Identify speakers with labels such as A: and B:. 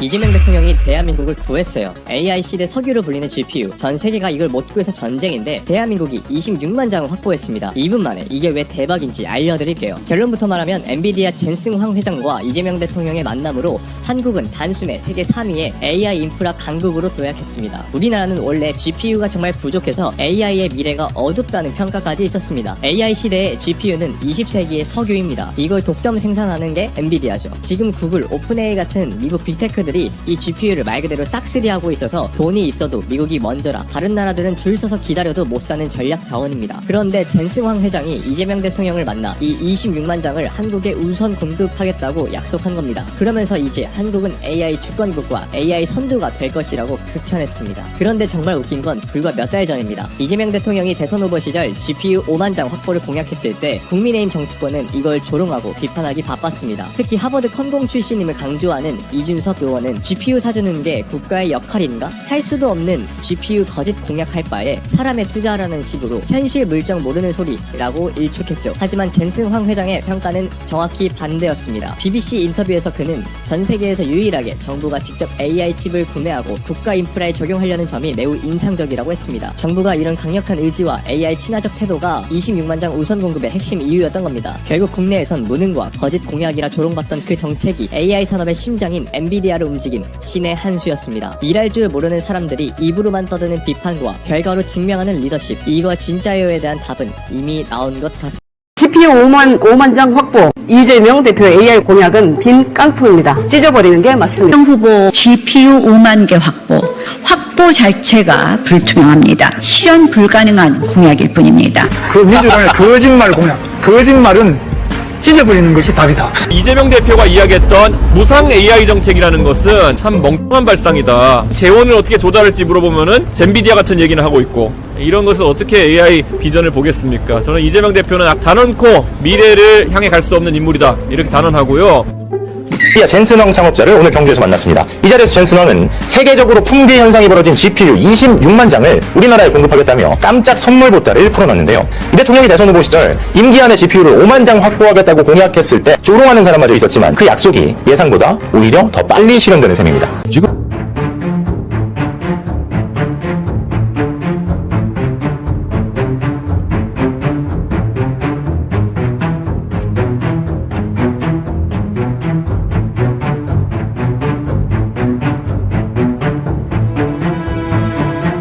A: 이재명 대통령이 대한민국을 구했어요. AI 시대 석유로 불리는 GPU. 전 세계가 이걸 못 구해서 전쟁인데 대한민국이 26만 장을 확보했습니다. 2분 만에 이게 왜 대박인지 알려드릴게요. 결론부터 말하면 엔비디아 젠승 황 회장과 이재명 대통령의 만남으로 한국은 단숨에 세계 3위의 AI 인프라 강국으로 도약했습니다. 우리나라는 원래 GPU가 정말 부족해서 AI의 미래가 어둡다는 평가까지 있었습니다. AI 시대의 GPU는 20세기의 석유입니다. 이걸 독점 생산하는 게 엔비디아죠. 지금 구글, 오픈AI 같은 미국 빅테크들 이 이 GPU를 말 그대로 싹쓸이하고 있어서 돈이 있어도 미국이 먼저라 다른 나라들은 줄 서서 기다려도 못 사는 전략 자원입니다. 그런데 젠승황 회장이 이재명 대통령을 만나 이 26만 장을 한국에 우선 공급하겠다고 약속한 겁니다. 그러면서 이제 한국은 AI 주권국과 AI 선두가 될 것이라고 극찬했습니다. 그런데 정말 웃긴 건 불과 몇 달 전입니다. 이재명 대통령이 대선 후보 시절 GPU 5만 장 확보를 공약했을 때 국민의힘 정치권은 이걸 조롱하고 비판하기 바빴습니다. 특히 하버드 컴공 출신임을 강조하는 이준석 의원 은 GPU 사주는 게 국가의 역할인가? 살 수도 없는 GPU 거짓 공약할 바에 사람에 투자하라는 식으로 현실 물정 모르는 소리라고 일축했죠. 하지만 젠슨 황 회장의 평가는 정확히 반대였습니다. BBC 인터뷰에서 그는 전 세계에서 유일하게 정부가 직접 AI 칩을 구매하고 국가 인프라에 적용하려는 점이 매우 인상적이라고 했습니다. 정부가 이런 강력한 의지와 AI 친화적 태도가 26만 장 우선 공급의 핵심 이유였던 겁니다. 결국 국내에선 무능과 거짓 공약이라 조롱받던 그 정책이 AI 산업의 심장인 엔비디아를 움직인 신의 한 수였습니다. 일할 줄 모르는 사람들이 입으로만 떠드는 비판과 결과로 증명하는 리더십 이거 진짜요에 대한 답은 이미 나온 것 같습니다.
B: GPU 5만, 5만 장 확보. 이재명 대표 AI 공약은 빈 깡통입니다. 찢어버리는 게 맞습니다.
C: 후보 GPU 5만 개 확보, 확보 자체가 불투명합니다. 실현 불가능한 공약일 뿐입니다.
D: 그 민주당의 거짓말 공약, 거짓말은 찢어버리는 것이 답이다.
E: 이재명 대표가 이야기했던 무상 AI 정책이라는 것은 참 멍청한 발상이다. 재원을 어떻게 조달할지 물어보면은 젠비디아 같은 얘기는 하고 있고 이런 것을 어떻게 AI 비전을 보겠습니까? 저는 이재명 대표는 단언코 미래를 향해 갈 수 없는 인물이다. 이렇게 단언하고요.
F: 엔비디아 젠슨왕 창업자를 오늘 경주에서 만났습니다. 이 자리에서 젠슨왕은 세계적으로 풍비 현상이 벌어진 GPU 26만 장을 우리나라에 공급하겠다며 깜짝 선물 보따리를 풀어놨는데요. 이 대통령이 대선 후보 시절 임기 안에 GPU를 5만 장 확보하겠다고 공약했을 때 조롱하는 사람마저 있었지만 그 약속이 예상보다 오히려 더 빨리 실현되는 셈입니다.
G: 지금